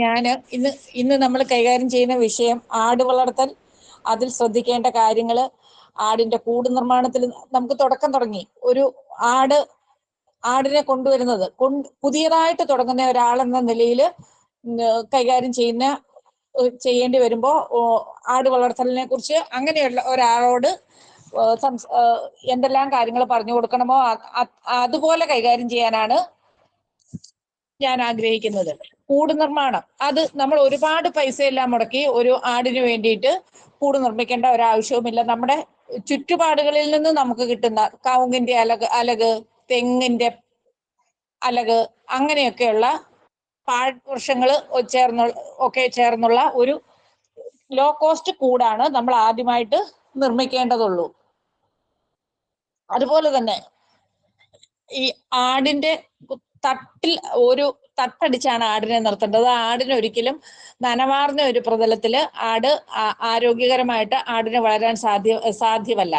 ഞാൻ ഇന്ന് ഇന്ന് നമ്മൾ കൈകാര്യം ചെയ്യുന്ന വിഷയം ആട് വളർത്തൽ. അതിൽ ശ്രദ്ധിക്കേണ്ട കാര്യങ്ങൾ ആടിന്റെ കൂട് നിർമ്മാണത്തിൽ നമുക്ക് തുടക്കം തുടങ്ങി. ഒരു ആട് ആടിനെ കൊണ്ടുവരുന്നത് കൊണ്ട് പുതിയതായിട്ട് തുടങ്ങുന്ന ഒരാളെന്ന നിലയിൽ കൈകാര്യം ചെയ്യുന്ന ചെയ്യേണ്ടി വരുമ്പോൾ ആട് വളർത്തലിനെ കുറിച്ച് അങ്ങനെയുള്ള ഒരാളോട് എന്തെല്ലാം കാര്യങ്ങൾ പറഞ്ഞു കൊടുക്കണമോ അതുപോലെ കൈകാര്യം ചെയ്യാനാണ് ഞാൻ ആഗ്രഹിക്കുന്നത്. കൂട് നിർമ്മാണം അത് നമ്മൾ ഒരുപാട് പൈസ എല്ലാം മുടക്കി ഒരു ആടിന് വേണ്ടിയിട്ട് കൂട് നിർമ്മിക്കേണ്ട ഒരാവശ്യവുമില്ല. നമ്മുടെ ചുറ്റുപാടുകളിൽ നിന്ന് നമുക്ക് കിട്ടുന്ന കവുങ്ങിന്റെ അലക് അലക് തെങ്ങിന്റെ അലക് അങ്ങനെയൊക്കെയുള്ള പാഴ്വൃക്ഷങ്ങൾ ചേർന്നുള്ള ഒക്കെ ചേർന്നുള്ള ഒരു ലോ കോസ്റ്റ് കൂടാണ് നമ്മൾ ആദ്യമായിട്ട് നിർമ്മിക്കേണ്ടതുള്ളൂ. അതുപോലെ തന്നെ ഈ ആടിന്റെ തട്ടിൽ ഒരു തട്ടടിച്ചാണ് ആടിനെ നിർത്തേണ്ടത്. ആടിന് ഒരിക്കലും ഒരു പ്രതലത്തിൽ ആട് ആരോഗ്യകരമായിട്ട് ആടിന് വളരാൻ സാധ്യ സാധ്യമല്ല.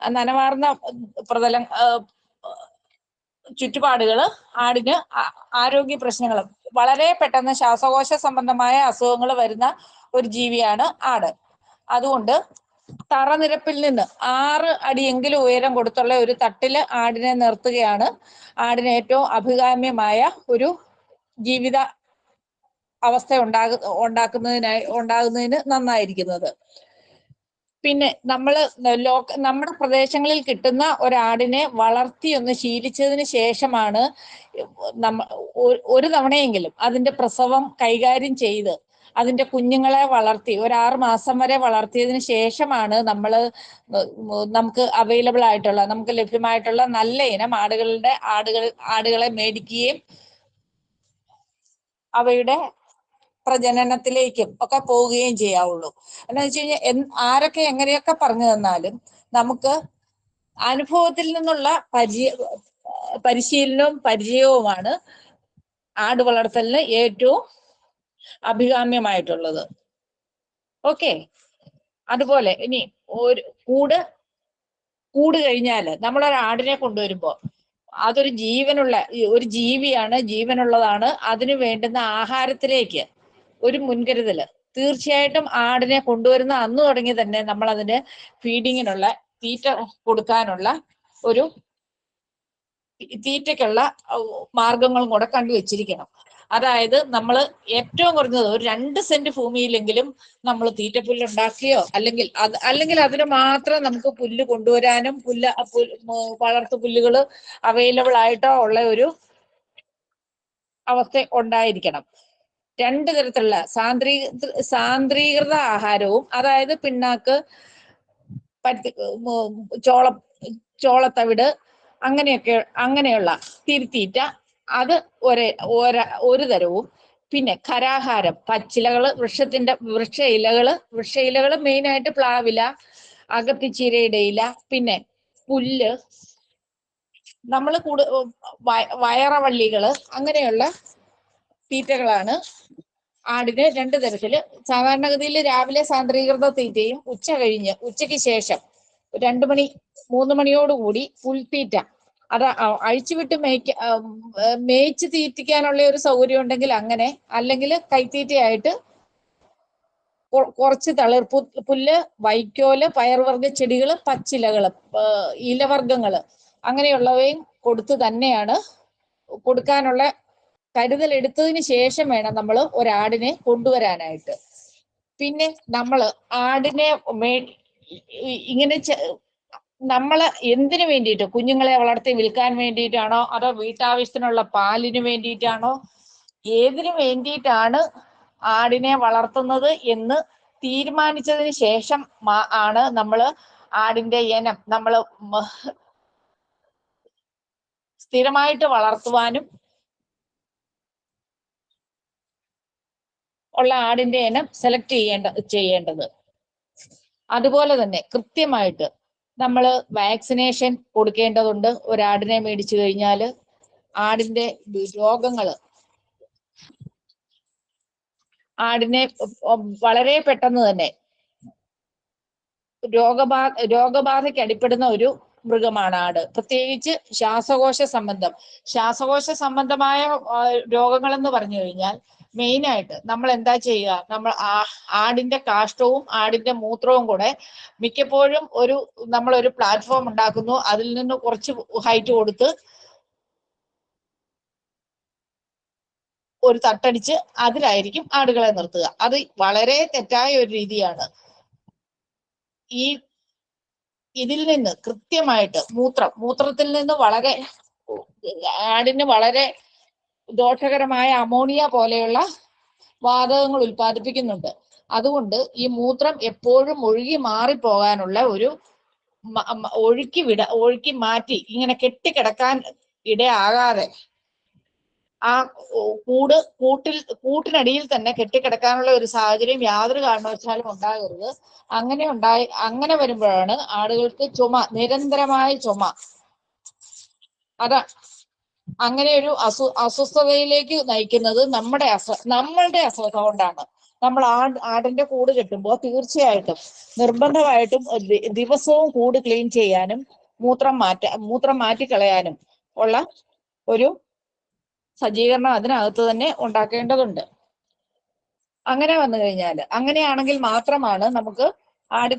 നനവാർന്ന പ്രതലം ചുറ്റുപാടുകൾ ആടിന് ആരോഗ്യ പ്രശ്നങ്ങൾ വളരെ പെട്ടെന്ന് ശ്വാസകോശ സംബന്ധമായ അസുഖങ്ങൾ വരുന്ന ഒരു ജീവിയാണ് ആട്. അതുകൊണ്ട് തറനിരപ്പിൽ നിന്ന് ആറ് അടിയെങ്കിലും ഉയരം കൊടുത്തുള്ള ഒരു തട്ടിൽ ആടിനെ നിർത്തുകയാണ്. ആടിന് ഏറ്റവും അഭികാമ്യമായ ഒരു ജീവിത അവസ്ഥ ഉണ്ടാക ഉണ്ടാക്കുന്നതിനായി ഉണ്ടാകുന്നതിന് നന്നായിരിക്കുന്നത്. പിന്നെ നമ്മൾ ലോക നമ്മുടെ പ്രദേശങ്ങളിൽ കിട്ടുന്ന ഒരാടിനെ വളർത്തി ഒന്ന് ശീലിച്ചതിന് ശേഷമാണ് നമ്മ ഒരു തവണയെങ്കിലും അതിന്റെ പ്രസവം കൈകാര്യം ചെയ്ത് അതിന്റെ കുഞ്ഞുങ്ങളെ വളർത്തി ഒരു ആറ് മാസം വരെ വളർത്തിയതിന് ശേഷമാണ് നമ്മൾ നമുക്ക് അവൈലബിൾ ആയിട്ടുള്ള നമുക്ക് ലഭ്യമായിട്ടുള്ള നല്ല ഇനം ആടുകളുടെ ആടുകൾ ആടുകളെ മേടിക്കുകയും അവയുടെ പ്രജനനത്തിലേക്കും ഒക്കെ പോവുകയും ചെയ്യാവുള്ളൂ. എന്ന് വെച്ച് കഴിഞ്ഞാൽ ആരൊക്കെ എങ്ങനെയൊക്കെ പറഞ്ഞു തന്നാലും നമുക്ക് അനുഭവത്തിൽ നിന്നുള്ള പരിചയ പരിശീലനവും പരിചയവുമാണ് ആട് വളർത്തലിന് ഏറ്റവും അഭികാമ്യമായിട്ടുള്ളത്. ഓക്കെ. അതുപോലെ ഇനി ഒരു കൂട് കൂട് കഴിഞ്ഞാൽ നമ്മളൊരു ആടിനെ കൊണ്ടുവരുമ്പോ അതൊരു ജീവനുള്ള ഒരു ജീവിയാണ് ജീവനുള്ളതാണ്. അതിന് വേണ്ടുന്ന ആഹാരത്തിലേക്ക് ഒരു മുൻകരുതൽ. തീർച്ചയായിട്ടും ആടിനെ കൊണ്ടുവരുന്ന അന്ന് തുടങ്ങി തന്നെ നമ്മൾ അതിന് ഫീഡിങ്ങിനുള്ള തീറ്റ കൊടുക്കാനുള്ള ഒരു തീറ്റയ്ക്കുള്ള മാർഗങ്ങളും കൂടെ കണ്ടുവച്ചിരിക്കണം. അതായത് നമ്മൾ ഏറ്റവും കുറഞ്ഞത് ഒരു രണ്ട് സെന്റ് ഭൂമിയിലെങ്കിലും നമ്മൾ തീറ്റപ്പുല്ലുണ്ടാക്കിയോ അല്ലെങ്കിൽ അത് അല്ലെങ്കിൽ അതിന് മാത്രം നമുക്ക് പുല്ല് കൊണ്ടുവരാനും പുല്ല് വളർത്തു പുല്ലുകൾ അവൈലബിൾ ആയിട്ടോ ഉള്ള ഒരു അവസ്ഥ ഉണ്ടായിരിക്കണം. രണ്ട് തരത്തിലുള്ള സാന്ദ്രീ സാന്ദ്രീകൃത ആഹാരവും അതായത് പിണ്ണാക്ക് പരുത്തി ചോള ചോളത്തവിട് അങ്ങനെയൊക്കെ അങ്ങനെയുള്ള തിരുത്തീറ്റ അത് ഒരേ ഒര തരവും. പിന്നെ കരാഹാരം പച്ചിലകൾ വൃക്ഷത്തിന്റെ വൃക്ഷ ഇലകൾ വൃക്ഷ ഇലകൾ മെയിനായിട്ട് പ്ലാവില അകത്തിച്ചീരയുടെ ഇല പിന്നെ പുല്ല്. നമ്മൾ കൂടു വയ- വയറവള്ളികൾ അങ്ങനെയുള്ള തീറ്റകളാണ് ആടിന് രണ്ട് തരത്തിൽ. സാധാരണഗതിയിൽ രാവിലെ സാന്ദ്രീകൃത തീറ്റയും ഉച്ച കഴിഞ്ഞ് ഉച്ചയ്ക്ക് ശേഷം രണ്ടു മണി മൂന്ന് മണിയോടുകൂടി പുൽത്തീറ്റ അത് അഴിച്ചുവിട്ട് മേയ്ക്ക മേയ്ച്ച് തീറ്റിക്കാനുള്ള ഒരു സൗകര്യം ഉണ്ടെങ്കിൽ അങ്ങനെ അല്ലെങ്കിൽ കൈത്തീറ്റയായിട്ട് കുറച്ച് തളിർ പുല്ല് വൈക്കോൽ പയർവർഗ ചെടികൾ പച്ചിലകൾ ഇലവർഗങ്ങൾ അങ്ങനെയുള്ളവയും കൊടുത്ത് തന്നെയാണ് കൊടുക്കാനുള്ള കരുതൽ എടുത്തതിന് ശേഷം വേണം നമ്മൾ ഒരാടിനെ കൊണ്ടുവരാനായിട്ട്. പിന്നെ നമ്മൾ ആടിനെ ഇങ്ങനെ നമ്മൾ എന്തിനു വേണ്ടിയിട്ട്? കുഞ്ഞുങ്ങളെ വളർത്തി വിൽക്കാൻ വേണ്ടിയിട്ടാണോ? അതോ വീട്ടാവശ്യത്തിനുള്ള പാലിന് വേണ്ടിയിട്ടാണോ? ഏതിനു വേണ്ടിയിട്ടാണ് ആടിനെ വളർത്തുന്നത് എന്ന് തീരുമാനിച്ചതിന് ശേഷം ആണ് നമ്മൾ ആടിന്റെ ഇനം നമ്മൾ സ്ഥിരമായിട്ട് വളർത്തുവാനും ഉള്ള ആടിന്റെ ഇനം സെലക്ട് ചെയ്യേണ്ട ചെയ്യേണ്ടത്. അതുപോലെ തന്നെ കൃത്യമായിട്ട് നമ്മൾ വാക്സിനേഷൻ കൊടുക്കേണ്ടതുണ്ട്. ഒരാടിനെ മേടിച്ചു കഴിഞ്ഞാൽ ആടിന്റെ രോഗങ്ങൾ ആടിനെ വളരെ പെട്ടെന്ന് തന്നെ രോഗബാ രോഗബാധയ്ക്ക് അടിപ്പെടുന്ന ഒരു മൃഗമാണ് ആട്. പ്രത്യേകിച്ച് ശ്വാസകോശ സംബന്ധം. ശ്വാസകോശ സംബന്ധമായ രോഗങ്ങൾ എന്ന് പറഞ്ഞു കഴിഞ്ഞാൽ മെയിൻ ആയിട്ട് നമ്മൾ എന്താ ചെയ്യുക? നമ്മൾ ആ ആടിന്റെ കാഷ്ടവും ആടിന്റെ മൂത്രവും കൂടെ മിക്കപ്പോഴും ഒരു നമ്മൾ ഒരു പ്ലാറ്റ്ഫോം ഉണ്ടാക്കുന്നു. അതിൽ നിന്ന് കുറച്ച് ഹൈറ്റ് കൊടുത്ത് ഒരു തട്ടടിച്ച് അതിലായിരിക്കും ആടുകളെ നിർത്തുക. അത് വളരെ തെറ്റായ ഒരു രീതിയാണ്. ഈ ഇതിൽ നിന്ന് കൃത്യമായിട്ട് മൂത്രം മൂത്രത്തിൽ നിന്ന് വളരെ ആടിന് വളരെ ദോഷകരമായ അമോണിയ പോലെയുള്ള വാതകങ്ങൾ ഉൽപ്പാദിപ്പിക്കുന്നുണ്ട്. അതുകൊണ്ട് ഈ മൂത്രം എപ്പോഴും ഒഴുകി മാറിപ്പോകാനുള്ള ഒരു ഒഴുക്കി വിട ഒഴുക്കി മാറ്റി ഇങ്ങനെ കെട്ടിക്കിടക്കാൻ ഇടയാകാതെ ആ കൂട് കൂട്ടിൽ കൂട്ടിനടിയിൽ തന്നെ കെട്ടിക്കിടക്കാനുള്ള ഒരു സാഹചര്യം യാതൊരു കാരണവശാലും ഉണ്ടാകരുത്. അങ്ങനെ ഉണ്ടായി അങ്ങനെ വരുമ്പോഴാണ് ആളുകൾക്ക് ചുമ നിരന്തരമായ ചുമ. അതാ അങ്ങനെ ഒരു അസു അസ്വസ്ഥതയിലേക്ക് നയിക്കുന്നത് നമ്മുടെ അസ നമ്മളുടെ അസ്വസ്ഥ കൊണ്ടാണ്. നമ്മൾ ആട് ആടിന്റെ കൂട് കെട്ടുമ്പോൾ തീർച്ചയായിട്ടും നിർബന്ധമായിട്ടും ദിവസവും കൂട് ക്ലീൻ ചെയ്യാനും മൂത്രം മാറ്റ മൂത്രം മാറ്റിക്കളയാനും ഉള്ള ഒരു സജ്ജീകരണം അതിനകത്ത് തന്നെ ഉണ്ടാക്കേണ്ടതുണ്ട്. അങ്ങനെ വന്നു കഴിഞ്ഞാൽ അങ്ങനെയാണെങ്കിൽ മാത്രമാണ് നമുക്ക് ആട്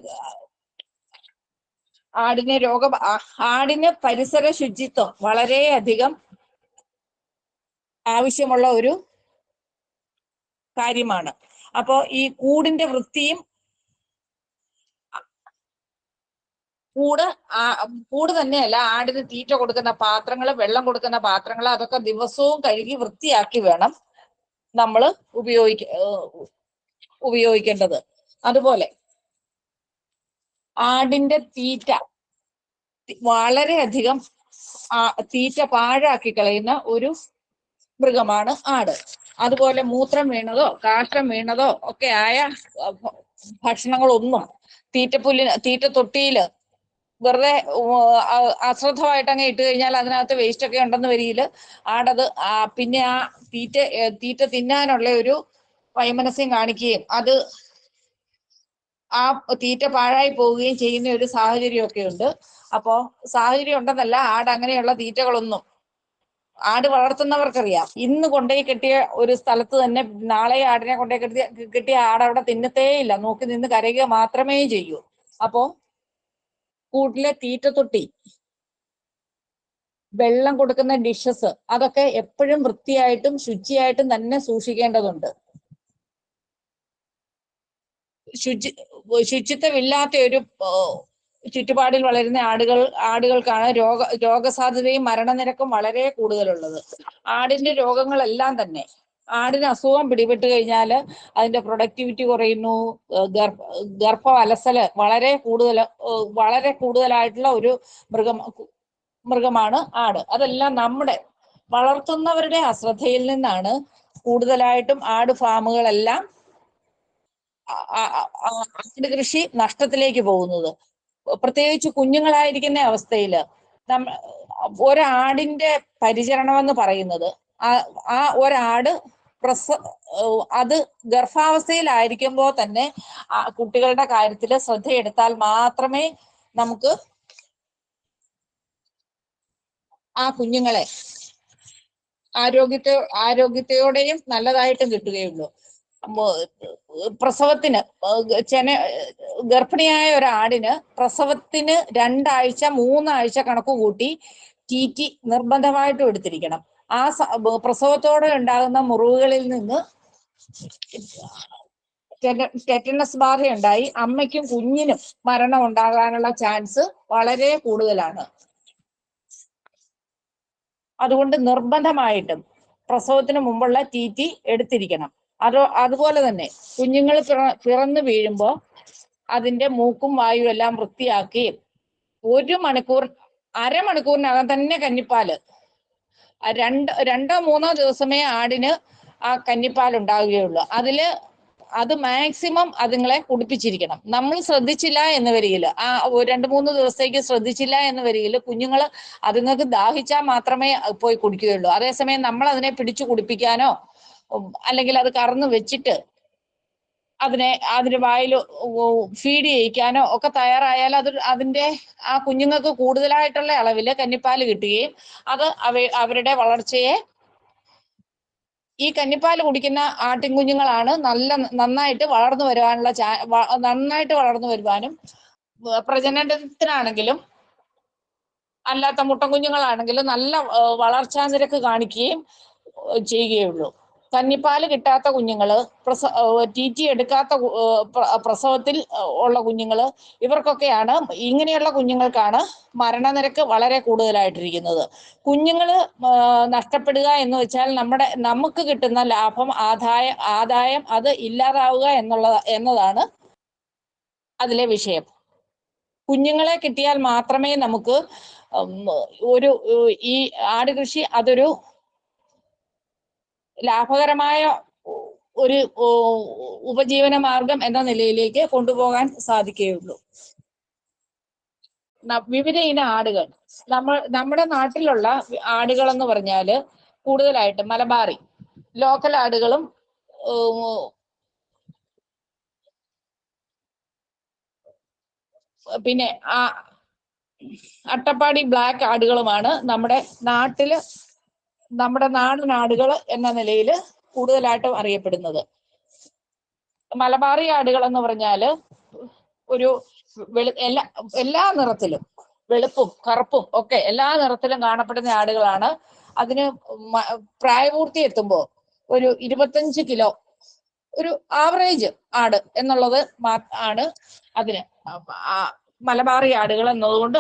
ആടിനെ രോഗ ആടിന് പരിസര ശുചിത്വം വളരെയധികം ആവശ്യമുള്ള ഒരു കാര്യമാണ്. അപ്പോ ഈ കൂടിന്റെ വൃത്തിയും കൂട് കൂട് തന്നെയല്ല ആടിന് തീറ്റ കൊടുക്കുന്ന പാത്രങ്ങൾ വെള്ളം കൊടുക്കുന്ന പാത്രങ്ങൾ അതൊക്കെ ദിവസവും കഴുകി വൃത്തിയാക്കി വേണം നമ്മൾ ഉപയോഗിക്ക ഉപയോഗിക്കേണ്ടത്. അതുപോലെ ആടിന്റെ തീറ്റ വളരെയധികം തീറ്റ പാഴാക്കി കളയുന്ന ഒരു മൃഗമാണ് ആട്. അതുപോലെ മൂത്രം വീണതോ കാഷ്ടം വീണതോ ഒക്കെ ആയ ഭക്ഷണങ്ങളൊന്നും തീറ്റപ്പുല്ലിന് തീറ്റ തൊട്ടിയിൽ വെറുതെ അശ്രദ്ധമായിട്ട് അങ്ങ് ഇട്ട് കഴിഞ്ഞാൽ അതിനകത്ത് വേസ്റ്റ് ഒക്കെ ഉണ്ടെന്ന് വരിയിൽ ആടത് പിന്നെ ആ തീറ്റ തീറ്റ തിന്നാനുള്ള ഒരു വൈമനസ്യം കാണിക്കുകയും അത് ആ തീറ്റ പാഴായി പോവുകയും ചെയ്യുന്ന ഒരു സാഹചര്യമൊക്കെ ഉണ്ട്. അപ്പോ സാഹചര്യം ഉണ്ടെന്നല്ല ആട് അങ്ങനെയുള്ള തീറ്റകളൊന്നും ആട് വളർത്തുന്നവർക്കറിയാം. ഇന്ന് കൊണ്ടുപോയി കെട്ടിയ ഒരു സ്ഥലത്ത് തന്നെ നാളെ ആടിനെ കൊണ്ടുപോയി കെട്ടിയ കിട്ടിയ ആട് അവിടെ തിന്നത്തേ ഇല്ല നോക്കി നിന്ന് കരയുക മാത്രമേ ചെയ്യൂ. അപ്പോ കൂട്ടിലെ തീറ്റ തൊട്ടി വെള്ളം കൊടുക്കുന്ന ഡിഷസ് അതൊക്കെ എപ്പോഴും വൃത്തിയായിട്ടും ശുചിയായിട്ടും തന്നെ സൂക്ഷിക്കേണ്ടതുണ്ട്. ശുചി ശുചിത്വമില്ലാത്ത ഒരു ചുറ്റുപാടിൽ വളരുന്ന ആടുകൾ ആടുകൾക്കാണ് രോഗ രോഗസാധ്യതയും മരണനിരക്കും വളരെ കൂടുതലുള്ളത്. ആടിന്റെ രോഗങ്ങളെല്ലാം തന്നെ ആടിന് അസുഖം പിടിപെട്ട് കഴിഞ്ഞാൽ അതിന്റെ പ്രൊഡക്ടിവിറ്റി കുറയുന്നു ഗർഭ ഗർഭ അലസൽ വളരെ കൂടുതൽ വളരെ കൂടുതലായിട്ടുള്ള ഒരു മൃഗം മൃഗമാണ് ആട്. അതെല്ലാം നമ്മുടെ വളർത്തുന്നവരുടെ അശ്രദ്ധയിൽ നിന്നാണ് കൂടുതലായിട്ടും ആട് ഫാമുകളെല്ലാം ആട് കൃഷി നഷ്ടത്തിലേക്ക് പോകുന്നത്. പ്രത്യേകിച്ച് കുഞ്ഞുങ്ങളായിരിക്കുന്ന അവസ്ഥയിൽ ഒരാടിന്റെ പരിചരണം എന്ന് പറയുന്നത് ആ ഒരാട് പ്രസ അത് ഗർഭാവസ്ഥയിലായിരിക്കുമ്പോൾ തന്നെ കുട്ടികളുടെ കാര്യത്തിൽ ശ്രദ്ധയെടുത്താൽ മാത്രമേ നമുക്ക് ആ കുഞ്ഞുങ്ങളെ ആരോഗ്യത്തെ ആരോഗ്യത്തോടെയും നല്ലതായിട്ടും കിട്ടുകയുള്ളൂ. പ്രസവത്തിന് ചെന ഗർഭിണിയായ ഒരാടിന് പ്രസവത്തിന് രണ്ടാഴ്ച മൂന്നാഴ്ച കണക്ക് കൂട്ടി ടി ടി നിർബന്ധമായിട്ടും എടുത്തിരിക്കണം. ആ പ്രസവത്തോടെ ഉണ്ടാകുന്ന മുറിവുകളിൽ നിന്ന് ടെറ്റനസ് ബാധ ഉണ്ടായി അമ്മയ്ക്കും കുഞ്ഞിനും മരണം ഉണ്ടാകാനുള്ള ചാൻസ് വളരെ കൂടുതലാണ്. അതുകൊണ്ട് നിർബന്ധമായിട്ടും പ്രസവത്തിന് മുമ്പുള്ള ടി ടി എടുത്തിരിക്കണം. അത് അതുപോലെ തന്നെ കുഞ്ഞുങ്ങൾ പിറന്നു വീഴുമ്പോൾ അതിന്റെ മൂക്കും വായും എല്ലാം വൃത്തിയാക്കി ഒരു മണിക്കൂർ അരമണിക്കൂറിനകം തന്നെ കന്നിപ്പാൽ രണ്ട് രണ്ടോ മൂന്നോ ദിവസമേ ആടിന് ആ കന്നിപ്പാൽ ഉണ്ടാവുകയുള്ളൂ അതിൽ അത് മാക്സിമം അതുങ്ങളെ കുടിപ്പിച്ചിരിക്കണം. നമ്മൾ ശ്രദ്ധിച്ചില്ല എന്ന് വരികയിൽ ആ രണ്ട് മൂന്ന് ദിവസത്തേക്ക് ശ്രദ്ധിച്ചില്ല എന്ന് വരികയിൽ കുഞ്ഞുങ്ങൾ അതുങ്ങൾക്ക് ദാഹിച്ചാൽ മാത്രമേ പോയി കുടിക്കുകയുള്ളൂ. അതേസമയം നമ്മൾ അതിനെ പിടിച്ചു കുടിപ്പിക്കാനോ അല്ലെങ്കിൽ അത് കറന്ന് വെച്ചിട്ട് അതിനെ അതിന് വായിൽ ഫീഡ് ചെയ്യിക്കാനോ ഒക്കെ തയ്യാറായാൽ അത് അതിന്റെ ആ കുഞ്ഞുങ്ങൾക്ക് കൂടുതലായിട്ടുള്ള അളവിൽ കന്നിപ്പാൽ കിട്ടുകയും അത് അവ അവരുടെ വളർച്ചയെ ഈ കന്നിപ്പാൽ കുടിക്കുന്ന ആട്ടിൻകുഞ്ഞുങ്ങളാണ് നല്ല നന്നായിട്ട് വളർന്നു വരുവാനുള്ള നന്നായിട്ട് വളർന്നു വരുവാനും പ്രജനനത്തിനാണെങ്കിലും അല്ലാത്ത മുട്ടൻ കുഞ്ഞുങ്ങളാണെങ്കിലും നല്ല വളർച്ചാ നിരക്ക് കാണിക്കുകയും ചെയ്യുകയുള്ളൂ. കന്നിപ്പാൽ കിട്ടാത്ത കുഞ്ഞുങ്ങൾ പ്രസ ടി ടി എടുക്കാത്ത പ്രസവത്തിൽ ഉള്ള കുഞ്ഞുങ്ങൾ ഇവർക്കൊക്കെയാണ് ഇങ്ങനെയുള്ള കുഞ്ഞുങ്ങൾക്കാണ് മരണനിരക്ക് വളരെ കൂടുതലായിട്ടിരിക്കുന്നത്. കുഞ്ഞുങ്ങൾ ആ, നഷ്ടപ്പെടുക എന്ന് വെച്ചാൽ നമ്മുടെ നമുക്ക് കിട്ടുന്ന ലാഭം ആദായം ആദായം അത് ഇല്ലാതാവുക എന്നുള്ള എന്നതാണ് അതിലെ വിഷയം. കുഞ്ഞുങ്ങളെ കിട്ടിയാൽ മാത്രമേ നമുക്ക് ഒരു ഈ ആട് കൃഷി അതൊരു ലാഭകരമായ ഒരു ഉപജീവന മാർഗം എന്ന നിലയിലേക്ക് കൊണ്ടുപോകാൻ സാധിക്കുകയുള്ളൂ. വിവിധ ഇന ആടുകൾ. നമ്മൾ നമ്മുടെ നാട്ടിലുള്ള ആടുകൾ എന്ന് പറഞ്ഞാൽ കൂടുതലായിട്ട് മലബാറി ലോക്കൽ ആടുകളും പിന്നെ ആ അട്ടപ്പാടി ബ്ലാക്ക് ആടുകളുമാണ് നമ്മുടെ നാട്ടിൽ നമ്മുടെ നാട് നാടുകൾ എന്ന നിലയിൽ കൂടുതലായിട്ടും അറിയപ്പെടുന്നത്. മലബാറി ആടുകൾ എന്ന് പറഞ്ഞാൽ ഒരു വെളു എല്ലാ എല്ലാ നിറത്തിലും വെളുപ്പും കറുപ്പും ഒക്കെ എല്ലാ നിറത്തിലും കാണപ്പെടുന്ന ആടുകളാണ്. അതിന് പ്രായപൂർത്തി എത്തുമ്പോൾ ഒരു ഇരുപത്തഞ്ച് കിലോ ഒരു ആവറേജ് ആട് എന്നുള്ളത് ആണ് അതിന്. മലബാറി ആടുകൾ എന്നതുകൊണ്ട്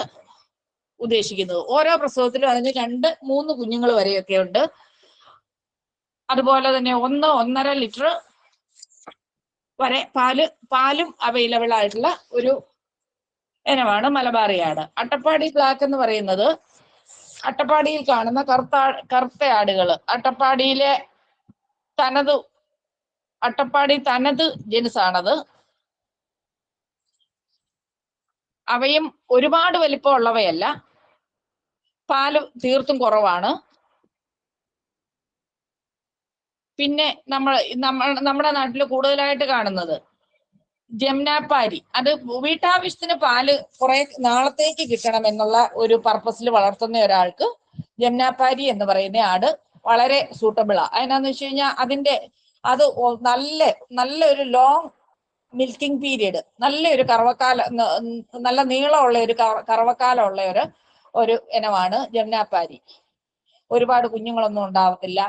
ഉദ്ദേശിക്കുന്നത്. ഓരോ പ്രസവത്തിലും അതിന് രണ്ട് മൂന്ന് കുഞ്ഞുങ്ങൾ വരെയൊക്കെ ഉണ്ട്. അതുപോലെ തന്നെ ഒന്ന് ഒന്നര ലിറ്റർ വരെ പാൽ പാലും അവൈലബിൾ ആയിട്ടുള്ള ഒരു ഇനമാണ് മലബാറിയാട്. അട്ടപ്പാടി ബ്ലാക്ക് എന്ന് പറയുന്നത് അട്ടപ്പാടിയിൽ കാണുന്ന കറുത്ത കറുത്ത ആടുകൾ അട്ടപ്പാടിയിലെ തനത് അട്ടപ്പാടി തനത് ജനുസാണത്. അവയും ഒരുപാട് വലിപ്പമുള്ളവയല്ല. പാൽ തീർത്തും കുറവാണ്. പിന്നെ നമ്മൾ നമ്മൾ നമ്മുടെ നാട്ടിൽ കൂടുതലായിട്ട് കാണുന്നത് ജംനാപ്പാരി അത് വീട്ടാവശ്യത്തിന് പാൽ കുറെ നാളത്തേക്ക് കിട്ടണം എന്നുള്ള ഒരു പർപ്പസിൽ വളർത്തുന്ന ഒരാൾക്ക് ജംനാപ്പാരി എന്ന് പറയുന്ന ആട് വളരെ സൂട്ടബിളാണ് അതിനാന്ന് വെച്ച് കഴിഞ്ഞാൽ അതിന്റെ അത് നല്ല നല്ല ഒരു ലോങ് മിൽക്കിംഗ് പീരീഡ് നല്ലൊരു കറവക്കാല നല്ല നീളമുള്ള ഒരു കറ- കറവക്കാലമുള്ള ഒരു ഒരു ഇനമാണ് ജമുനാപ്പാരി. ഒരുപാട് കുഞ്ഞുങ്ങളൊന്നും ഉണ്ടാവത്തില്ല.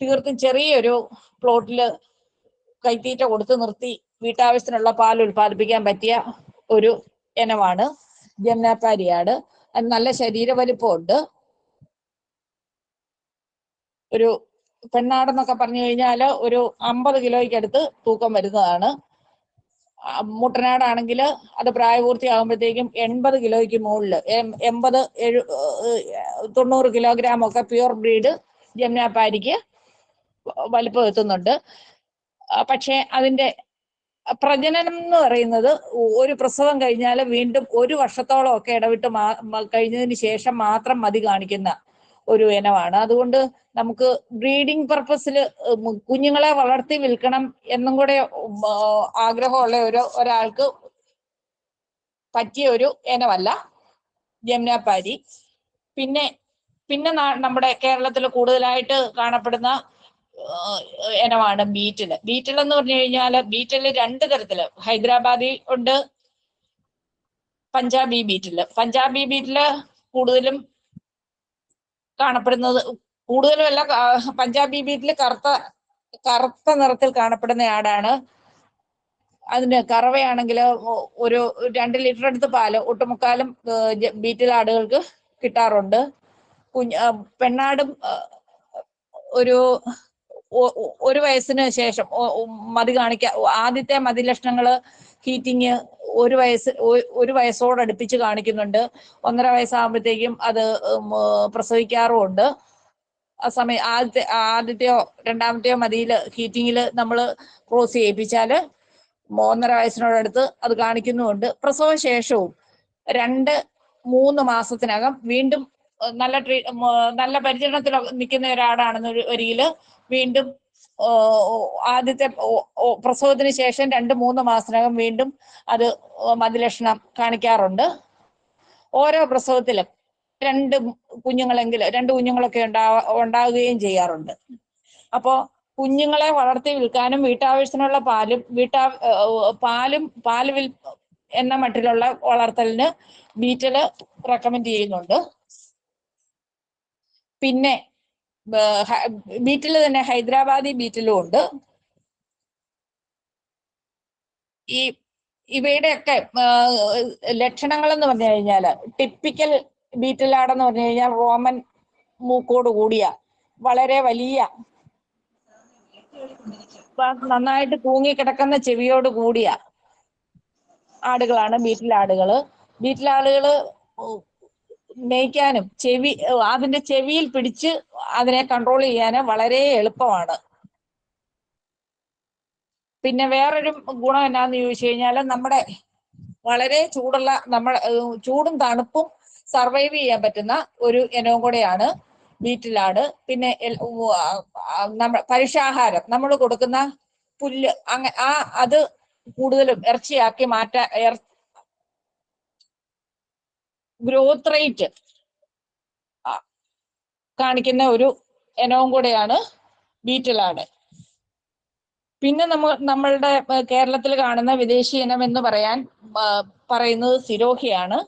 തീർത്തും ചെറിയൊരു പ്ലോട്ടിൽ കൈത്തീറ്റ കൊടുത്ത് നിർത്തി വീട്ടാവശ്യത്തിനുള്ള പാൽ ഉൽപ്പാദിപ്പിക്കാൻ പറ്റിയ ഒരു ഇനമാണ് ജംനാപ്പാരിയാട് അത് നല്ല ശരീര വലിപ്പമുണ്ട് ഒരു പെണ്ണാടെന്നൊക്കെ പറഞ്ഞു കഴിഞ്ഞാൽ ഒരു അമ്പത് കിലോയ്ക്ക് അടുത്ത് തൂക്കം വരുന്നതാണ്. മുട്ടനാടാണെങ്കിൽ അത് പ്രായപൂർത്തിയാകുമ്പോഴത്തേക്കും എൺപത് കിലോയ്ക്ക് മുകളിൽ എൺപത് എഴു തൊണ്ണൂറ് കിലോഗ്രാം ഒക്കെ പ്യുവർ ബ്രീഡ് ജമുനാപ്പാരിക്ക് വലിപ്പം എത്തുന്നുണ്ട്. പക്ഷേ അതിന്റെ പ്രജനനം എന്ന് പറയുന്നത് ഒരു പ്രസവം കഴിഞ്ഞാൽ വീണ്ടും ഒരു വർഷത്തോളം ഒക്കെ ഇടവിട്ട് കഴിഞ്ഞതിന് ശേഷം മാത്രം മതി കാണിക്കുന്ന ഒരു ഇനമാണ്. അതുകൊണ്ട് നമുക്ക് ബ്രീഡിംഗ് പർപ്പസിൽ കുഞ്ഞുങ്ങളെ വളർത്തി വിൽക്കണം എന്നും കൂടെ ആഗ്രഹമുള്ള ഒരു ഒരാൾക്ക് പറ്റിയ ഒരു ഇനമല്ല ജംനാപ്പാരി പിന്നെ പിന്നെ നമ്മുടെ കേരളത്തിൽ കൂടുതലായിട്ട് കാണപ്പെടുന്ന ഇനമാണ് ബീറ്റിൽ. ബീറ്റിൽ എന്ന് പറഞ്ഞു കഴിഞ്ഞാൽ ബീറ്റിൽ രണ്ട് തരത്തിൽ. ഹൈദരാബാദി ഉണ്ട് പഞ്ചാബി ബീറ്റിൽ. പഞ്ചാബി ബീറ്റിൽ കൂടുതലും കാണപ്പെടുന്നത്. കൂടുതലും അല്ല പഞ്ചാബി ബീറ്റിൽ കറുത്ത കറുത്ത നിറത്തിൽ കാണപ്പെടുന്ന ആടാണ്. അതിന് കറവയാണെങ്കിൽ ഒരു രണ്ട് ലിറ്റർ അടുത്ത് പാൽ ഒട്ടുമുക്കാലും ബീറ്റിൽ ആടുകൾക്ക് കിട്ടാറുണ്ട്. കുഞ്ഞ് പെണ്ണാടും ഒരു ഒരു വയസ്സിന് ശേഷം മതി കാണിക്ക ആദ്യത്തെ മതി ലക്ഷണങ്ങൾ ഹീറ്റിങ് ഒരു വയസ്സ് ഒരു ഒരു വയസ്സോടടുപ്പിച്ച് കാണിക്കുന്നുണ്ട്. ഒന്നര വയസ്സാകുമ്പോഴത്തേക്കും അത് പ്രസവിക്കാറുമുണ്ട്. ആ സമയം ആദ്യത്തെ ആദ്യത്തെയോ രണ്ടാമത്തെയോ മതിയിൽ ഹീറ്റിങ്ങിൽ നമ്മൾ ക്രോസ് ചെയ്യിപ്പിച്ചാൽ ഒന്നര വയസ്സിനോടടുത്ത് അത് കാണിക്കുന്നുമുണ്ട്. പ്രസവ ശേഷവും രണ്ട് മൂന്ന് മാസത്തിനകം വീണ്ടും നല്ല ട്രീ നല്ല പരിചരണത്തിൽ നിൽക്കുന്ന ഒരാടാണെന്ന് ഒരിക്കൽ വീണ്ടും ആദ്യത്തെ പ്രസവത്തിന് ശേഷം രണ്ട് മൂന്ന് മാസത്തിനകം വീണ്ടും അത് മതിലക്ഷണം കാണിക്കാറുണ്ട്. ഓരോ പ്രസവത്തിലും രണ്ട് കുഞ്ഞുങ്ങളെങ്കിലും രണ്ട് കുഞ്ഞുങ്ങളൊക്കെ ഉണ്ടാ ഉണ്ടാവുകയും ചെയ്യാറുണ്ട്. അപ്പോ കുഞ്ഞുങ്ങളെ വളർത്തി വിൽക്കാനും വീട്ടാവശ്യത്തിനുള്ള പാലും വീട്ടാ പാലും പാൽ വിൽ എന്ന മട്ടിലുള്ള വളർത്തലിന് ബീറ്റൽ റെക്കമെൻഡ് ചെയ്യുന്നുണ്ട്. പിന്നെ ബീറ്റിൽ തന്നെ ഹൈദരാബാദി ബീറ്റിലും ഉണ്ട്. ഈ ഇവയുടെയൊക്കെ ലക്ഷണങ്ങൾ എന്ന് പറഞ്ഞു കഴിഞ്ഞാൽ ടിപ്പിക്കൽ ബീറ്റിലാടെന്ന് പറഞ്ഞു കഴിഞ്ഞാൽ റോമൻ മൂക്കോട് കൂടിയ വളരെ വലിയ നന്നായിട്ട് തൂങ്ങിക്കിടക്കുന്ന ചെവിയോട് കൂടിയ ആടുകളാണ് ബീറ്റിലാടുകൾ. ബീറ്റിലാടുകൾ മേയ്ക്കാനും ചെവി അതിന്റെ ചെവിയിൽ പിടിച്ച് അതിനെ കൺട്രോൾ ചെയ്യാനും വളരെ എളുപ്പമാണ്. പിന്നെ വേറൊരു ഗുണം എന്നാന്ന് ചോദിച്ചു കഴിഞ്ഞാൽ നമ്മുടെ വളരെ ചൂടുള്ള നമ്മൾ ചൂടും തണുപ്പും സർവൈവ് ചെയ്യാൻ പറ്റുന്ന ഒരു ഇനവും കൂടെയാണ് വീട്ടിലാട് പിന്നെ നമ്മ പരിഷാഹാരം. നമ്മൾ കൊടുക്കുന്ന പുല്ല് അങ്ങ ആ അത് കൂടുതലും ഇറച്ചിയാക്കി മാറ്റാൻ ഗ്രോത്ത് റേറ്റ് കാണിക്കുന്ന ഒരു ഇനവും കൂടെയാണ് ബീറ്റലാണ്. പിന്നെ നമ്മ നമ്മളുടെ കേരളത്തിൽ കാണുന്ന വിദേശി ഇനം എന്ന് പറയാൻ പറയുന്നത് സിരോഹിയാണ്.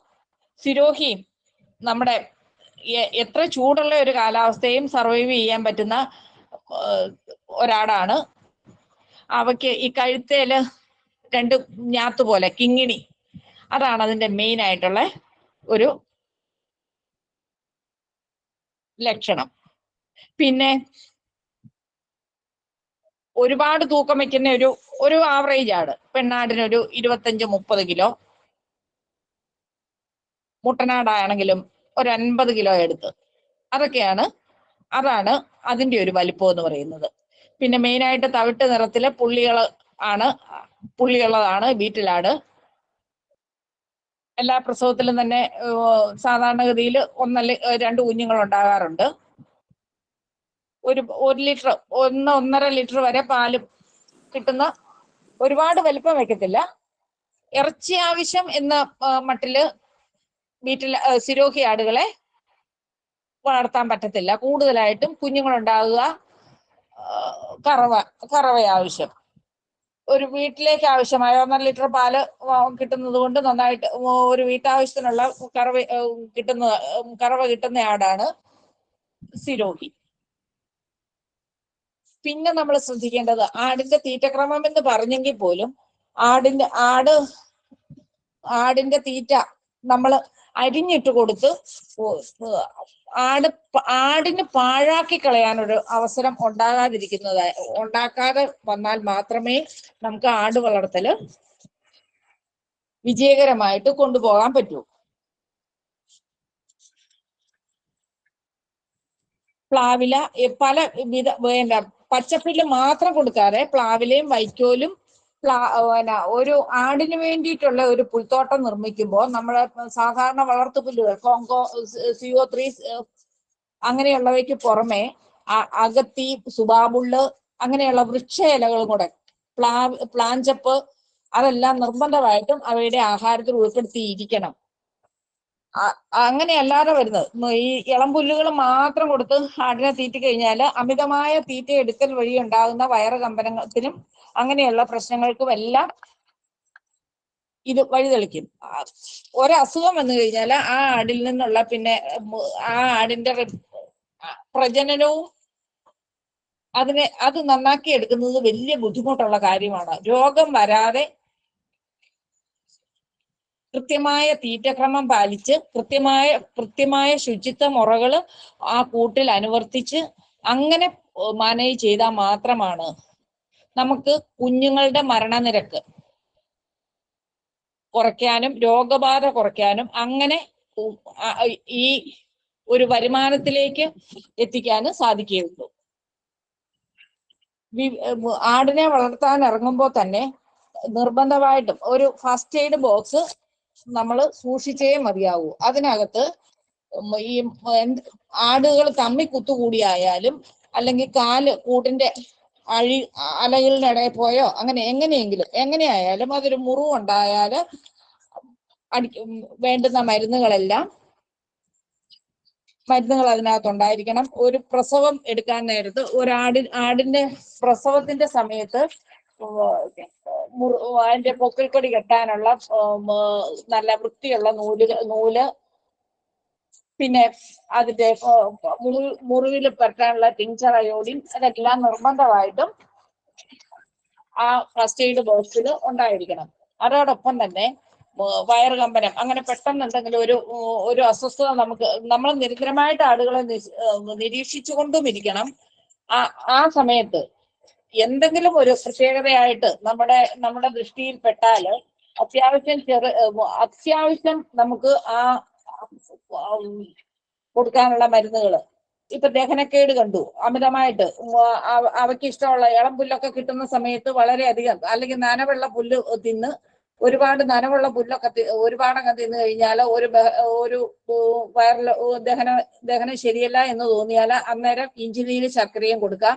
സിരോഹിയും നമ്മുടെ എത്ര ചൂടുള്ള ഒരു കാലാവസ്ഥയും സർവൈവ് ചെയ്യാൻ പറ്റുന്ന ഒരാടാണ്. അവയ്ക്ക് ഈ കഴുത്തേൽ രണ്ട് ഞാത്ത് പോലെ കിങ്ങിണി. അതാണ് അതിന്റെ മെയിൻ ആയിട്ടുള്ള ഒരു ലക്ഷണം. പിന്നെ ഒരുപാട് തൂക്കം വെക്കുന്ന ഒരു ഒരു ആവറേജ് ആണ്. പെണ്ണാടിന് ഒരു ഇരുപത്തഞ്ച് മുപ്പത് കിലോ. മുട്ടനാടാണെങ്കിലും ഒരു അൻപത് കിലോ എടുത്ത്. അതൊക്കെയാണ് അതാണ് അതിന്റെ ഒരു വലിപ്പം എന്ന് പറയുന്നത്. പിന്നെ മെയിനായിട്ട് തവിട്ട് നിറത്തിലെ പുള്ളികൾ ആണ് പുള്ളിയുള്ളതാണ് വീട്ടിലാട് എല്ലാ പ്രസവത്തിലും തന്നെ സാധാരണഗതിയിൽ ഒന്നല്ല രണ്ട് കുഞ്ഞുങ്ങൾ ഉണ്ടാകാറുണ്ട്. ഒരു ഒരു ലിറ്റർ ഒന്ന് ഒന്നര ലിറ്റർ വരെ പാൽ കിട്ടുന്ന ഒരുപാട് വലിപ്പം വെക്കത്തില്ല ഇറച്ചി ആവശ്യം എന്ന മട്ടിൽ വീട്ടിൽ സിരോഹി ആടുകളെ വളർത്താൻ പറ്റത്തില്ല. കൂടുതലായിട്ടും കുഞ്ഞുങ്ങളുണ്ടാകുക ഉണ്ടാകുക കറവ കറവ ആവശ്യം ഒരു വീട്ടിലേക്ക് ആവശ്യമായ ഒന്നര ലിറ്റർ പാൽ കിട്ടുന്നത് കൊണ്ട് നന്നായിട്ട് ഒരു വീട്ടാവശ്യത്തിനുള്ള കറവ കിട്ടുന്ന കറവ കിട്ടുന്ന ആടാണ് സിരോഹി. പിന്നെ നമ്മൾ ശ്രദ്ധിക്കേണ്ടത് ആടിന്റെ തീറ്റക്രമം എന്ന് പറഞ്ഞെങ്കിൽ പോലും ആടിന്റെ ആട് ആടിന്റെ തീറ്റ നമ്മൾ അരിഞ്ഞിട്ട് കൊടുത്ത് ആട് ആടിന് പാഴാക്കി കളയാനൊരു അവസരം ഉണ്ടാകാതിരിക്കുന്നത് ഉണ്ടാക്കാതെ വന്നാൽ മാത്രമേ നമുക്ക് ആട് വളർത്തൽ വിജയകരമായിട്ട് കൊണ്ടുപോകാൻ പറ്റൂ. പ്ലാവില പല വിധ വേണ്ട പച്ചപ്പില്ല് മാത്രം കൊടുക്കാതെ പ്ലാവിലയും വൈക്കോലും പിന്നെ ഒരു ആടിന് വേണ്ടിയിട്ടുള്ള ഒരു പുൽത്തോട്ടം നിർമ്മിക്കുമ്പോൾ നമ്മളെ സാധാരണ വളർത്തു പുല്ലുകൾ കോങ്കോ സിഒ ത്രീ അങ്ങനെയുള്ളവയ്ക്ക് പുറമെ അകത്തി സുബാബുള്ള് അങ്ങനെയുള്ള വൃക്ഷ ഇലകളും കൂടെ പ്ലാ പ്ലാഞ്ചപ്പ് അതെല്ലാം നിർബന്ധമായിട്ടും അവയുടെ ആഹാരത്തിൽ ഉൾപ്പെടുത്തിയിരിക്കണം. അ- അങ്ങനെ അല്ലാതെ വരുന്നത് ഈ ഇളം പുല്ലുകൾ മാത്രം കൊടുത്ത് ആടിനെ തീറ്റി കഴിഞ്ഞാൽ അമിതമായ തീറ്റ എടുക്കൽ വഴി ഉണ്ടാകുന്ന വയറ് കമ്പനത്തിനും അങ്ങനെയുള്ള പ്രശ്നങ്ങൾക്കും എല്ലാം ഇത് വഴിതെളിക്കും ഒരസുഖം വന്നു കഴിഞ്ഞാൽ ആ ആടിൽ നിന്നുള്ള പിന്നെ ആ ആടിന്റെ പ്രജനനവും അതിനെ അത് നന്നാക്കി എടുക്കുന്നത് വലിയ ബുദ്ധിമുട്ടുള്ള കാര്യമാണ്. രോഗം വരാതെ കൃത്യമായ തീറ്റക്രമം പാലിച്ച് കൃത്യമായ കൃത്യമായ ശുചിത്വ മുറകൾ ആ കൂട്ടിൽ അനുവർത്തിച്ച് അങ്ങനെ മാനേജ് ചെയ്താൽ മാത്രമാണ് നമുക്ക് കുഞ്ഞുങ്ങളുടെ മരണനിരക്ക് കുറയ്ക്കാനും രോഗബാധ കുറയ്ക്കാനും അങ്ങനെ ഈ ഒരു വരുമാനത്തിലേക്ക് എത്തിക്കാനും സാധിക്കുകയുള്ളൂ. ആടിനെ വളർത്താൻ ഇറങ്ങുമ്പോൾ തന്നെ നിർബന്ധമായിട്ടും ഒരു ഫസ്റ്റ് എയ്ഡ് ബോക്സ് നമ്മൾ സൂക്ഷിച്ചേ മതിയാവൂ. അതിനകത്ത് ഈ ആടുകൾ തമ്മി കുത്തുകൂടിയായാലും അല്ലെങ്കിൽ കാൽ കൂട്ടിന്റെ അഴി അലകളിനിടയിൽ പോയോ അങ്ങനെ എങ്ങനെയെങ്കിലും എങ്ങനെയായാലും അതൊരു മുറിവുണ്ടായാൽ അടി വേണ്ടുന്ന മരുന്നുകളെല്ലാം മരുന്നുകൾ അതിനകത്ത് ഉണ്ടായിരിക്കണം ഒരു പ്രസവം എടുക്കാൻ നേരത്ത് ഒരാടി ആടിന്റെ പ്രസവത്തിന്റെ സമയത്ത് അതിന്റെ പൊക്കിൾക്കൊടി കെട്ടാനുള്ള നല്ല വൃത്തിയുള്ള നൂൽ നൂൽ. പിന്നെ അതിന്റെ മുറിവിൽ പറ്റാനുള്ള ടിഞ്ചർ അതെല്ലാം നിർബന്ധമായിട്ടും ആ ഫസ്റ്റ് എയ്ഡ് ബോക്സിൽ ഉണ്ടായിരിക്കണം. അതോടൊപ്പം തന്നെ വയർ വയറ് കമ്പനം. അങ്ങനെ പെട്ടെന്ന് എന്തെങ്കിലും ഒരു ഒരു അസ്വസ്ഥത നമുക്ക് നമ്മൾ നിരന്തരമായിട്ട് ഏഹ് നിരീക്ഷിച്ചുകൊണ്ടും ഇരിക്കണം. ആ ആ സമയത്ത് എന്തെങ്കിലും ഒരു പ്രത്യേകതയായിട്ട് നമ്മുടെ നമ്മുടെ ദൃഷ്ടിയിൽ പെട്ടാൽ അത്യാവശ്യം ചെറു അത്യാവശ്യം നമുക്ക് ആ കൊടുക്കാനുള്ള മരുന്നുകൾ. ഇപ്പൊ ദഹനക്കേട് കണ്ടു. അമിതമായിട്ട് അവയ്ക്ക് ഇഷ്ടമുള്ള ഇളം പുല്ലൊക്കെ കിട്ടുന്ന സമയത്ത് വളരെയധികം അല്ലെങ്കിൽ നനവുള്ള പുല്ല് തിന്ന് ഒരുപാട് നനവുള്ള പുല്ലൊക്കെ ഒരുപാടൊക്കെ തിന്നു കഴിഞ്ഞാൽ ഒരു ഒരു വയറിൽ ദഹന ദഹനം ശരിയല്ല എന്ന് തോന്നിയാൽ അന്നേരം ഇഞ്ചിനീര് ശർക്കരയും കൊടുക്കാം.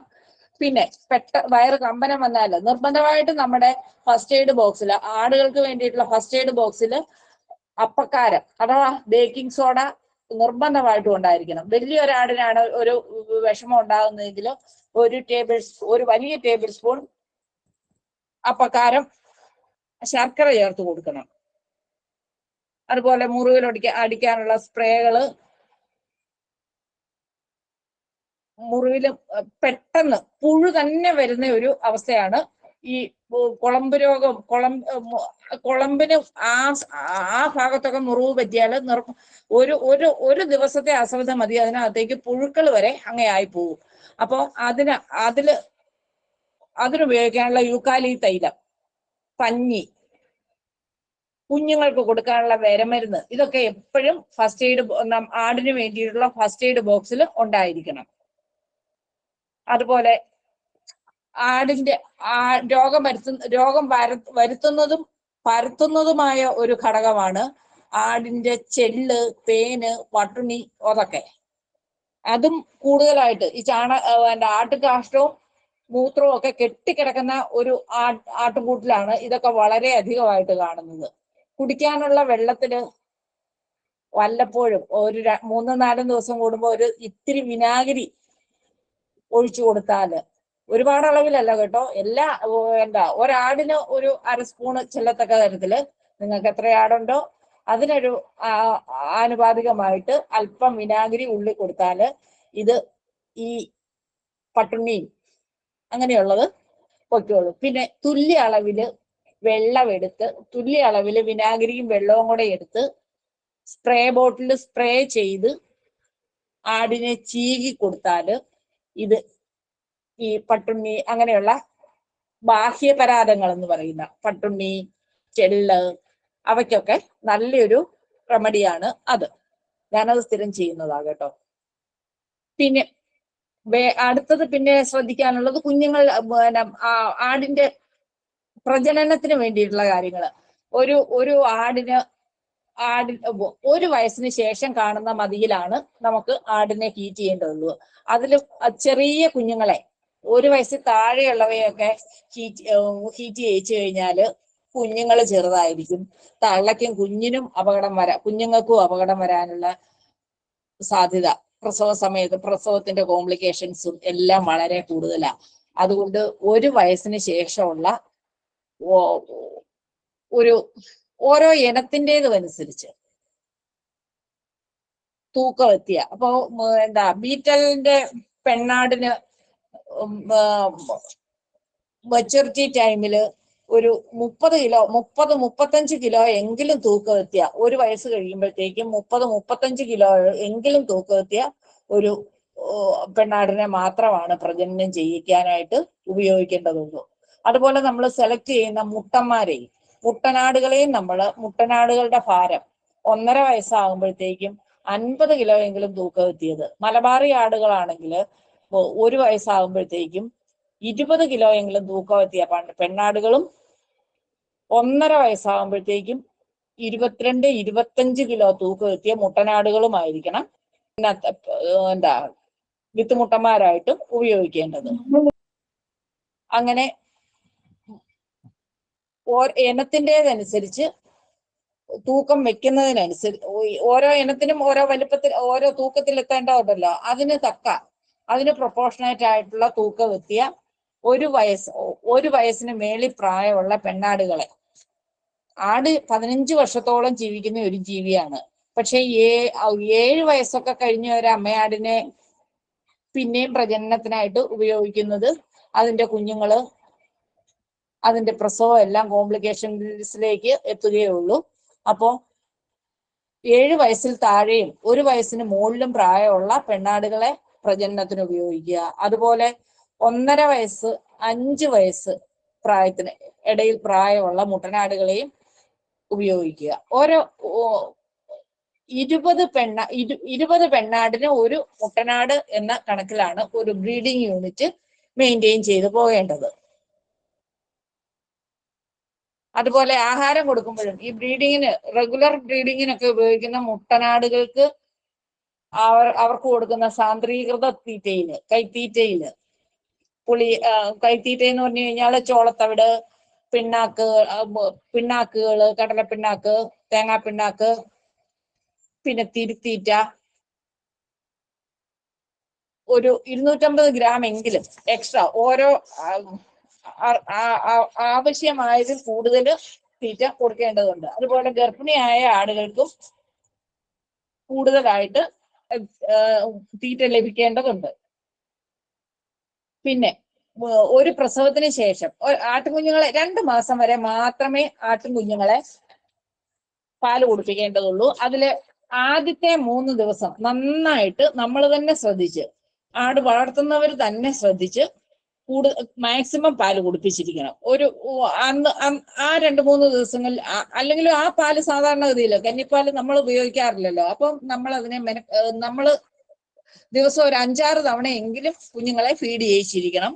പിന്നെ പെട്ട വയറ് കമ്പനം വന്നാൽ നിർബന്ധമായിട്ടും നമ്മുടെ ഫസ്റ്റ് എയ്ഡ് ബോക്സിൽ ആടുകൾക്ക് വേണ്ടിയിട്ടുള്ള ഫസ്റ്റ് എയ്ഡ് ബോക്സിൽ അപ്പക്കാരം അഥവാ ബേക്കിംഗ് സോഡ നിർബന്ധമായിട്ടും ഉണ്ടായിരിക്കണം. വലിയൊരാടിനാണ് ഒരു വിഷമം ഉണ്ടാകുന്നതെങ്കിൽ ഒരു ടേബിൾ ഒരു വലിയ ടേബിൾ സ്പൂൺ അപ്പക്കാരം ശർക്കര ചേർത്ത് കൊടുക്കണം. അതുപോലെ മുറിവിൽ അടിക്കാനുള്ള സ്പ്രേകൾ മുറിവിൽ പെട്ടെന്ന് പുഴു തന്നെ വരുന്ന ഒരു അവസ്ഥയാണ് ഈ കുളമ്പ് രോഗം കുളം ഉം, കുളമ്പിന് ആ ആ ഭാഗത്തൊക്കെ മുറിവ് പറ്റിയാൽ ഒരു ഒരു ഒരു ദിവസത്തെ അശ്രദ്ധ മതി അതിനകത്തേക്ക് പുഴുക്കൾ വരെ അങ്ങയായി പോകും അപ്പോൾ അതിന് അതിൽ അതിനുപയോഗിക്കാനുള്ള യൂക്കാലി തൈലം പഞ്ഞി കുഞ്ഞുങ്ങൾക്ക് കൊടുക്കാനുള്ള വിരമരുന്ന് ഇതൊക്കെ എപ്പോഴും ഫസ്റ്റ് എയ്ഡ് ആടിന് വേണ്ടിയിട്ടുള്ള ഫസ്റ്റ് എയ്ഡ് ബോക്സിൽ ഉണ്ടായിരിക്കണം. അതുപോലെ ആടിന്റെ ആ രോഗം വരുത്തുന്ന രോഗം വര വരുത്തുന്നതും പരത്തുന്നതുമായ ഒരു ഘടകമാണ് ആടിന്റെ ചെല്ല് പേന് പട്ടുണി അതൊക്കെ. അതും കൂടുതലായിട്ട് ഈ ചാണ ആട്ടുകാഷ്ടവും മൂത്രവും ഒക്കെ കെട്ടിക്കിടക്കുന്ന ഒരു ആട്ടുകൂട്ടിലാണ് ഇതൊക്കെ വളരെ അധികമായിട്ട് കാണുന്നത്. കുടിക്കാനുള്ള വെള്ളത്തിൽ വല്ലപ്പോഴും ഒരു മൂന്ന് നാലും ദിവസം കൂടുമ്പോൾ ഒരു ഇത്തിരി വിനാഗിരി ഒഴിച്ചു കൊടുത്താൽ. ഒരുപാട് അളവിലല്ല കേട്ടോ. എല്ലാ എന്താ ഒരാടിന് ഒരു അര സ്പൂണ് ചെല്ലത്തക്ക തരത്തിൽ നിങ്ങൾക്ക് എത്ര ആടുണ്ടോ അതിനൊരു ആനുപാതികമായിട്ട് അല്പം വിനാഗിരി ഉള്ളി കൊടുത്താൽ ഇത് ഈ പട്ടുണ്ണിയും അങ്ങനെയുള്ളത് പൊയ്ക്കോളൂ. പിന്നെ തുല്യ അളവിൽ വെള്ളം എടുത്ത് തുല്യ അളവിൽ വിനാഗിരിയും വെള്ളവും കൂടെ എടുത്ത് സ്പ്രേ ബോട്ടിൽ സ്പ്രേ ചെയ്ത് ആടിനെ ചീകി കൊടുത്താൽ ഇത് ഈ പട്ടുണ്ണി അങ്ങനെയുള്ള ബാഹ്യ പരാതങ്ങൾ എന്ന് പറയുന്ന പട്ടുണ്ണി ചെള്ള് അവയ്ക്കൊക്കെ നല്ലൊരു റെമഡിയാണ് അത്. ഞാനത് സ്ഥിരം ചെയ്യുന്നതാ കേട്ടോ. പിന്നെ വേ- അടുത്തത് പിന്നെ ശ്രദ്ധിക്കാനുള്ളത് കുഞ്ഞുങ്ങൾ പിന്നെ ആടിന്റെ പ്രജനനത്തിന് വേണ്ടിയിട്ടുള്ള കാര്യങ്ങൾ ഒരു ഒരു ആടിന് ആടി ഒരു വയസ്സിന് ശേഷം കാണുന്ന മതിയിലാണ് നമുക്ക് ആടിനെ ഹീറ്റ് ചെയ്യേണ്ടതുള്ളൂ. അതിൽ ചെറിയ കുഞ്ഞുങ്ങളെ ഒരു വയസ്സിൽ താഴെയുള്ളവയൊക്കെ ഹീറ്റ് ഹീറ്റ് ചെയ്യിച്ചു കഴിഞ്ഞാൽ കുഞ്ഞുങ്ങൾ ചെറുതായിരിക്കും. തള്ളയ്ക്കും കുഞ്ഞിനും അപകടം വരാ കുഞ്ഞുങ്ങൾക്കും അപകടം വരാനുള്ള സാധ്യത. പ്രസവ സമയത്ത് പ്രസവത്തിന്റെ കോംപ്ലിക്കേഷൻസും എല്ലാം വളരെ കൂടുതലാണ് അതുകൊണ്ട് ഒരു വയസ്സിന് ശേഷമുള്ള ഒരു ഓരോ ഇനത്തിന്റെതുമനുസരിച്ച് തൂക്കം എത്തിയ. അപ്പൊ എന്താ ബീറ്റലിന്റെ പെണ്ണാടിന് മെച്ചൂരിറ്റി ടൈമിൽ ഒരു മുപ്പത് കിലോ മുപ്പത് മുപ്പത്തഞ്ച് കിലോ എങ്കിലും തൂക്കം എത്തിയ. ഒരു വയസ്സ് കഴിയുമ്പോഴത്തേക്കും മുപ്പത് മുപ്പത്തഞ്ച് കിലോ എങ്കിലും തൂക്കം എത്തിയ ഒരു പെണ്ണാടിനെ മാത്രമാണ് പ്രജനനം ചെയ്യിക്കാനായിട്ട് ഉപയോഗിക്കേണ്ടതുള്ളൂ. അതുപോലെ നമ്മൾ സെലക്ട് ചെയ്യുന്ന മുട്ടന്മാരെയും മുട്ടനാടുകളെയും നമ്മൾ മുട്ടനാടുകളുടെ ഭാരം ഒന്നര വയസ്സാകുമ്പോഴത്തേക്കും അൻപത് കിലോ എങ്കിലും തൂക്കം എത്തിയത്. മലബാറി ആടുകളാണെങ്കിൽ ഒരു വയസ്സാകുമ്പോഴത്തേക്കും ഇരുപത് കിലോ എങ്കിലും തൂക്കം എത്തിയ പെണ്ണാടുകളും ഒന്നര വയസ്സാകുമ്പോഴത്തേക്കും ഇരുപത്തിരണ്ട് ഇരുപത്തഞ്ച് കിലോ തൂക്കം എത്തിയ മുട്ടനാടുകളുമായിരിക്കണം. എന്താ വിത്തുമുട്ടന്മാരായിട്ടും ഉപയോഗിക്കേണ്ടത്. അങ്ങനെ ഇനത്തിന്റെതനുസരിച്ച് തൂക്കം വെക്കുന്നതിനനുസരിച്ച് ഓരോ ഇനത്തിനും ഓരോ വലുപ്പത്തിൽ ഓരോ തൂക്കത്തിൽ എത്തേണ്ടതുണ്ടല്ലോ അതിന് തക്ക അതിന് പ്രൊപ്പോർഷനേറ്റ് ആയിട്ടുള്ള തൂക്കം എത്തിയ ഒരു വയസ്സ് ഒരു വയസ്സിന് മേളിൽ പ്രായമുള്ള പെണ്ണാടുകളെ. ആട് പതിനഞ്ച് വർഷത്തോളം ജീവിക്കുന്ന ഒരു ജീവിയാണ്. പക്ഷെ ഏ ഏഴ് വയസ്സൊക്കെ കഴിഞ്ഞ ഒരു അമ്മയാടിനെ പിന്നെയും പ്രജനനത്തിനായിട്ട് ഉപയോഗിക്കുന്നത് അതിന്റെ കുഞ്ഞുങ്ങൾ അതിന്റെ പ്രസവം എല്ലാം കോംപ്ലിക്കേഷൻസിലേക്ക് എത്തുകയുള്ളൂ. അപ്പോ ഏഴ് വയസ്സിൽ താഴെയും ഒരു വയസ്സിന് മുകളിലും പ്രായമുള്ള പെണ്ണാടുകളെ പ്രജനനത്തിന് ഉപയോഗിക്കുക. അതുപോലെ ഒന്നര വയസ്സ് അഞ്ച് വയസ്സ് പ്രായത്തിന് ഇടയിൽ പ്രായമുള്ള മുട്ടനാടുകളെയും ഉപയോഗിക്കുക. ഓരോ ഇരുപത് പെണ്ണ ഇരു- ഇരുപത് പെണ്ണാടിന് ഒരു മുട്ടനാട് എന്ന കണക്കിലാണ് ഒരു ബ്രീഡിംഗ് യൂണിറ്റ് മെയിന്റെയിൻ ചെയ്തു പോകേണ്ടത്. അതുപോലെ ആഹാരം കൊടുക്കുമ്പോഴും ഈ ബ്രീഡിങ്ങിന് റെഗുലർ ബ്രീഡിങ്ങിനൊക്കെ ഉപയോഗിക്കുന്ന മുട്ടനാടുകൾക്ക് അവർ അവർക്ക് കൊടുക്കുന്ന സാന്ദ്രീകൃത തീറ്റയിൽ കൈത്തീറ്റയിൽ. പുളി കൈത്തീറ്റ എന്ന് പറഞ്ഞു കഴിഞ്ഞാൽ ചോളത്തവിട് പിണ്ണാക്ക് പിണ്ണാക്കുകൾ കടല പിണ്ണാക്ക് തേങ്ങാ പിണ്ണാക്ക് പിന്നെ തിരുത്തീറ്റ. ഒരു ഇരുന്നൂറ്റമ്പത് ഗ്രാം എങ്കിലും എക്സ്ട്രാ ഓരോ ആവശ്യമായതിൽ കൂടുതൽ തീറ്റ കൊടുക്കേണ്ടതുണ്ട്. അതുപോലെ ഗർഭിണിയായ ആടുകൾക്കും കൂടുതലായിട്ട് തീറ്റ ലഭിക്കേണ്ടതുണ്ട്. പിന്നെ ഒരു പ്രസവത്തിന് ശേഷം ആട്ടുകുഞ്ഞുങ്ങളെ രണ്ട് മാസം വരെ മാത്രമേ ആട്ടുകുഞ്ഞുങ്ങളെ പാൽ കുടിപ്പിക്കേണ്ടതുള്ളൂ. അതിൽ ആദ്യത്തെ മൂന്ന് ദിവസം നന്നായിട്ട് നമ്മൾ തന്നെ ശ്രദ്ധിച്ച് ആട് വളർത്തുന്നവർ തന്നെ ശ്രദ്ധിച്ച് കൂടുതൽ മാക്സിമം പാൽ കുടിപ്പിച്ചിരിക്കണം. ഒരു അന്ന് ആ രണ്ട് മൂന്ന് ദിവസങ്ങളിൽ അല്ലെങ്കിൽ ആ പാൽ സാധാരണഗതിയിൽ കന്നിപ്പാൽ നമ്മൾ ഉപയോഗിക്കാറില്ലല്ലോ. അപ്പം നമ്മൾ അതിനെ മെന നമ്മൾ ദിവസം ഒരു അഞ്ചാറ് തവണയെങ്കിലും കുഞ്ഞുങ്ങളെ ഫീഡ് ചെയ്യിച്ചിരിക്കണം.